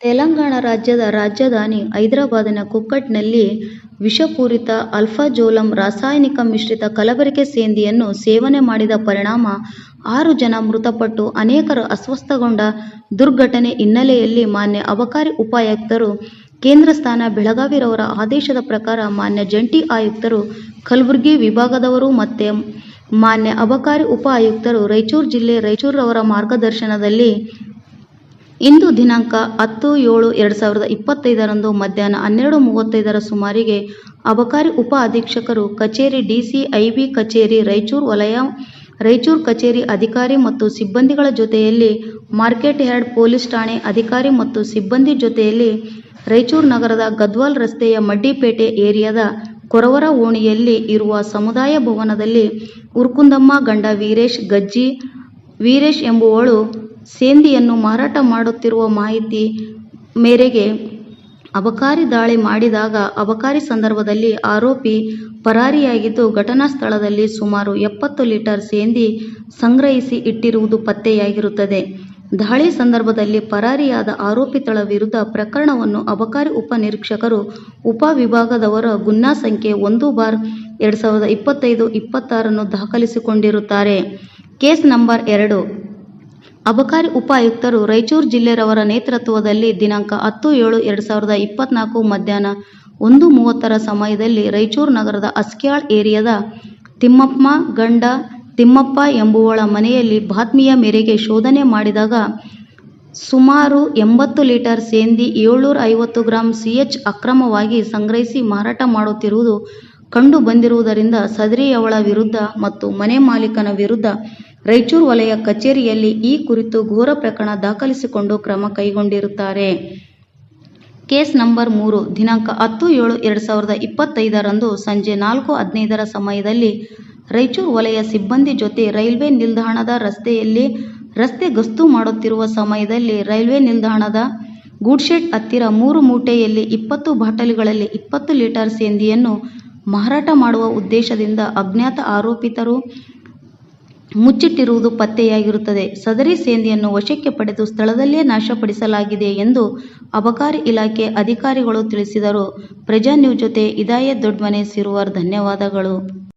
ತೆಲಂಗಾಣ ರಾಜ್ಯದ ರಾಜಧಾನಿ ಹೈದರಾಬಾದಿನ ಕುಕ್ಕಟ್ನಲ್ಲಿ ವಿಷಪೂರಿತ ಅಲ್ಫಾಜೋಲಂ ರಾಸಾಯನಿಕ ಮಿಶ್ರಿತ ಕಲಬೆರಕೆ ಸೇಂದಿಯನ್ನು ಸೇವನೆ ಮಾಡಿದ ಪರಿಣಾಮ ಆರು ಜನ ಮೃತಪಟ್ಟು ಅನೇಕರು ಅಸ್ವಸ್ಥಗೊಂಡ ದುರ್ಘಟನೆ ಹಿನ್ನೆಲೆಯಲ್ಲಿ ಮಾನ್ಯ ಅಬಕಾರಿ ಉಪ-ಆಯುಕ್ತರು ಕೇಂದ್ರ ಸ್ಥಾನ ಬೆಳಗಾವಿರವರ ಆದೇಶದ ಪ್ರಕಾರ ಮಾನ್ಯ ಜಂಟಿ ಆಯುಕ್ತರು, ಕಲಬುರಗಿ ವಿಭಾಗದವರು ಮತ್ತು ಮಾನ್ಯ ಅಬಕಾರಿ ಉಪ-ಆಯುಕ್ತರು ರಾಯಚೂರು ಜಿಲ್ಲೆ ರಾಯಚೂರವರ ಮಾರ್ಗದರ್ಶನದಲ್ಲಿ ಇಂದು ದಿನಾಂಕ ಹತ್ತು ಏಳು ಎರಡು ಸಾವಿರದ ಇಪ್ಪತ್ತೈದರಂದು ಮಧ್ಯಾಹ್ನ ಹನ್ನೆರಡು ಮೂವತ್ತೈದರ ಸುಮಾರಿಗೆ ಅಬಕಾರಿ ಉಪ ಅಧೀಕ್ಷಕರು ಕಚೇರಿ ಡಿಸಿಐಬಿ ಕಚೇರಿ, ರಾಯಚೂರು ವಲಯ, ರಾಯಚೂರು ಕಚೇರಿ ಅಧಿಕಾರಿ ಮತ್ತು ಸಿಬ್ಬಂದಿಗಳ ಜೊತೆಯಲ್ಲಿ ಮಾರ್ಕೆಟ್ ಯಾರ್ಡ್ ಪೊಲೀಸ್ ಠಾಣೆ ಅಧಿಕಾರಿ ಮತ್ತು ಸಿಬ್ಬಂದಿ ಜೊತೆಯಲ್ಲಿ ರಾಯಚೂರು ನಗರದ ಗದ್ವಾಲ್ ರಸ್ತೆಯ ಮಡ್ಡಿಪೇಟೆ ಏರಿಯಾದ ಕೊರವರ ಓಣಿಯಲ್ಲಿ ಇರುವ ಸಮುದಾಯ ಭವನದಲ್ಲಿ ಉರ್ಕುಂದಮ್ಮ ಗಂಡ ವೀರೇಶ್ ಗಜ್ಜಿ, ವೀರೇಶ್ ಎಂಬುವಳು ಸೇಂದಿಯನ್ನು ಮಾರಾಟ ಮಾಡುತ್ತಿರುವ ಮಾಹಿತಿ ಮೇರೆಗೆ ಅಬಕಾರಿ ದಾಳಿ ಮಾಡಿದಾಗ ಅಬಕಾರಿ ಸಂದರ್ಭದಲ್ಲಿ ಆರೋಪಿ ಪರಾರಿಯಾಗಿದ್ದು ಘಟನಾ ಸ್ಥಳದಲ್ಲಿ ಸುಮಾರು ಎಪ್ಪತ್ತು ಲೀಟರ್ ಸೇಂದಿ ಸಂಗ್ರಹಿಸಿ ಇಟ್ಟಿರುವುದು ಪತ್ತೆಯಾಗಿರುತ್ತದೆ. ದಾಳಿ ಸಂದರ್ಭದಲ್ಲಿ ಪರಾರಿಯಾದ ಆರೋಪಿತಳ ವಿರುದ್ಧ ಪ್ರಕರಣವನ್ನು ಅಬಕಾರಿ ಉಪನಿರೀಕ್ಷಕರು ಉಪವಿಭಾಗದವರ ಉಪ ವಿಭಾಗದವರ ಗುನ್ಹಾ ಸಂಖ್ಯೆ ಒಂದು ಬಾರ್ ಎರಡು ಸಾವಿರದ ಇಪ್ಪತ್ತೈದು, ಇಪ್ಪತ್ತಾರನ್ನು ದಾಖಲಿಸಿಕೊಂಡಿರುತ್ತಾರೆ. ಕೇಸ್ ನಂಬರ್ ಎರಡು ಅಬಕಾರಿ ಉಪಾಯುಕ್ತರು ರಾಯಚೂರು ಜಿಲ್ಲೆರವರ ನೇತೃತ್ವದಲ್ಲಿ ದಿನಾಂಕ ಹತ್ತು ಏಳು ಎರಡು ಸಾವಿರದ ಇಪ್ಪತ್ನಾಲ್ಕು ಮಧ್ಯಾಹ್ನ ಒಂದು ಮೂವತ್ತರ ಸಮಯದಲ್ಲಿ ರಾಯಚೂರು ನಗರದ ಅಸ್ಕ್ಯಾಳ್ ಏರಿಯಾದ ತಿಮ್ಮಪ್ಪ ಗಂಡ ತಿಮ್ಮಪ್ಪ ಎಂಬುವಳ ಮನೆಯಲ್ಲಿ ಬಾತ್ಮಿಯ ಮೇರೆಗೆ ಶೋಧನೆ ಮಾಡಿದಾಗ ಸುಮಾರು ಎಂಬತ್ತು ಲೀಟರ್ ಸೇಂದಿ ಏಳ್ನೂರ ಐವತ್ತು ಗ್ರಾಂ ಸಿಎಚ್ ಅಕ್ರಮವಾಗಿ ಸಂಗ್ರಹಿಸಿ ಮಾರಾಟ ಮಾಡುತ್ತಿರುವುದು ಕಂಡು ಬಂದಿರುವುದರಿಂದ ಸದರಿಯವಳ ವಿರುದ್ಧ ಮತ್ತು ಮನೆ ಮಾಲೀಕನ ವಿರುದ್ಧ ರಾಯಚೂರು ವಲಯ ಕಚೇರಿಯಲ್ಲಿ ಈ ಕುರಿತು ಘೋರ ಪ್ರಕರಣ ದಾಖಲಿಸಿಕೊಂಡು ಕ್ರಮ ಕೈಗೊಂಡಿರುತ್ತಾರೆ. ಕೇಸ್ ನಂಬರ್ ಮೂರು, ದಿನಾಂಕ ಹತ್ತು ಏಳು ಎರಡು ಸಾವಿರದ ಇಪ್ಪತ್ತೈದರಂದು ಸಂಜೆ ನಾಲ್ಕು ಹದಿನೈದರ ಸಮಯದಲ್ಲಿ ರಾಯಚೂರು ವಲಯ ಸಿಬ್ಬಂದಿ ಜೊತೆ ರೈಲ್ವೆ ನಿಲ್ದಾಣದ ರಸ್ತೆಯಲ್ಲಿ ರಸ್ತೆ ಗಸ್ತು ಮಾಡುತ್ತಿರುವ ಸಮಯದಲ್ಲಿ ರೈಲ್ವೆ ನಿಲ್ದಾಣದ ಗೂಡ್ಶೆಡ್ ಹತ್ತಿರ ಮೂರು ಮೂಟೆಯಲ್ಲಿ ಇಪ್ಪತ್ತು ಬಾಟಲಿಗಳಲ್ಲಿ ಇಪ್ಪತ್ತು ಲೀಟರ್ ಸೇಂದಿಯನ್ನು ಮಾರಾಟ ಮಾಡುವ ಉದ್ದೇಶದಿಂದ ಅಜ್ಞಾತ ಆರೋಪಿತರು ಮುಚ್ಚಿಟ್ಟಿರುವುದು ಪತ್ತೆಯಾಗಿರುತ್ತದೆ. ಸದರಿ ಸೇಂದಿಯನ್ನು ವಶಕ್ಕೆ ಪಡೆದು ಸ್ಥಳದಲ್ಲೇ ನಾಶಪಡಿಸಲಾಗಿದೆ ಎಂದು ಅಬಕಾರಿ ಇಲಾಖೆ ಅಧಿಕಾರಿಗಳು ತಿಳಿಸಿದರು. ಪ್ರಜಾನ್ಯೂಸ್ ಜೊತೆ ಇದಾಯತ್ ದೊಡ್ಮನೆ ಸಿರುವಾರ್ ಧನ್ಯವಾದಗಳು.